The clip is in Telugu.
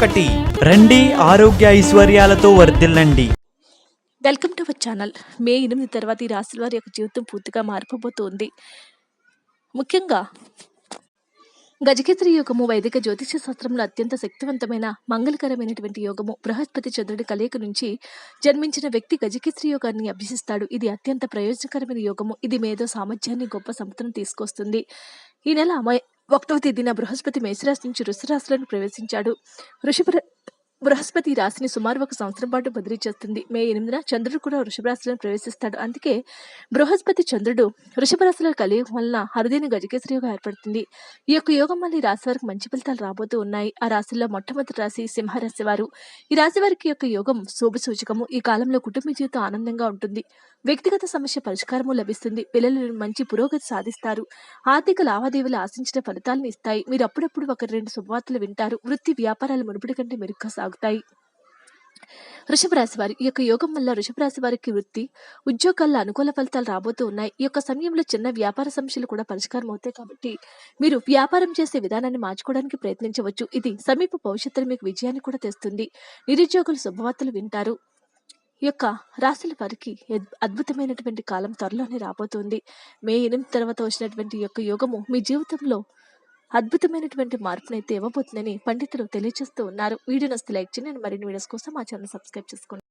ఒకటి. రండి ఆరోగ్య ఐశ్వర్యాలతో వర్ధిల్లండి. Welcome to our channel. May ఎనిమిది తర్వాత ఈ రాశుల వారి యొక్క జీవితం పూర్తిగా మారిపోబోతోంది. ముఖ్యంగా గజకేసరి యోగము వైదిక జ్యోతిష శాస్త్రంలో అత్యంత శక్తివంతమైన మంగళకరమైనటువంటి యోగము. బృహస్పతి చంద్రుడి కలయిక నుంచి జన్మించిన వ్యక్తి గజకేసరి యోగాన్ని అభ్యసిస్తాడు. ఇది అత్యంత ప్రయోజనకరమైన యోగము. ఇది మేధో సామర్థ్యాన్ని గొప్ప సంపదను తీసుకొస్తుంది. ఈ నెల ఒకటవ తేదీన బృహస్పతి మేషరాశి నుంచి వృషరాశిలోని ప్రవేశించాడు. వృషభ బృహస్పతి రాశిని సుమారు ఒక సంవత్సరం పాటు బదిలీ చేస్తుంది. మే ఎనిమిదిన చంద్రుడు కూడా వృషభ రాశిలో ప్రవేశిస్తాడు. అందుకే బృహస్పతి చంద్రుడు వృషభ రాశిలో కలియడం వలన హరిదేని గజకేసరి యోగం ఏర్పడుతుంది. ఈ యొక్క యోగం మళ్ళీ రాశి వారికి మంచి ఫలితాలు రాబోతూ ఉన్నాయి. ఆ రాశుల్లో మొట్టమొదటి రాశి సింహరాశి వారు. ఈ రాశి వారికి యొక్క యోగం శుభ సూచకము. ఈ కాలంలో కుటుంబ జీవితం ఆనందంగా ఉంటుంది. వ్యక్తిగత సమస్య పరిష్కారము లభిస్తుంది. పిల్లలు మంచి పురోగతి సాధిస్తారు. ఆర్థిక లావాదేవీలు ఆశించిన ఫలితాలను ఇస్తాయి. మీరు అప్పుడప్పుడు ఒక రెండు శుభవార్తలు వింటారు. వృత్తి వ్యాపారాలు మునుపటి కంటే మెరుగ్గా సాగుతాయి. వృషభ రాశి వారి ఈ యొక్క యోగం వల్ల వృషభ రాశి వారికి వృత్తి ఉద్యోగాల్లో అనుకూల ఫలితాలు రాబోతూ ఉన్నాయి. ఈ యొక్క సమయంలో చిన్న వ్యాపార సమస్యలు కూడా పరిష్కారం అవుతాయి కాబట్టి మీరు వ్యాపారం చేసే విధానాన్ని మార్చుకోవడానికి ప్రయత్నించవచ్చు. ఇది సమీప భవిష్యత్తులో మీకు విజయాన్ని కూడా తెస్తుంది. నిరుద్యోగులు శుభవార్తలు వింటారు. ఈ యొక్క రాశుల వారికి అద్భుతమైనటువంటి కాలం త్వరలోనే రాబోతుంది. మే ఎనిమిది తర్వాత వచ్చినటువంటి యొక్క యోగము మీ జీవితంలో అద్భుతమైనటువంటి మార్పునైతే ఇవ్వబోతుందని పండితులు తెలియజేస్తూ ఉన్నారు. వీడియో నస్తే లైక్ చేయండి. మరిన్ని వీడియోస్ కోసం మా ఛానల్ సబ్స్క్రైబ్ చేసుకోండి.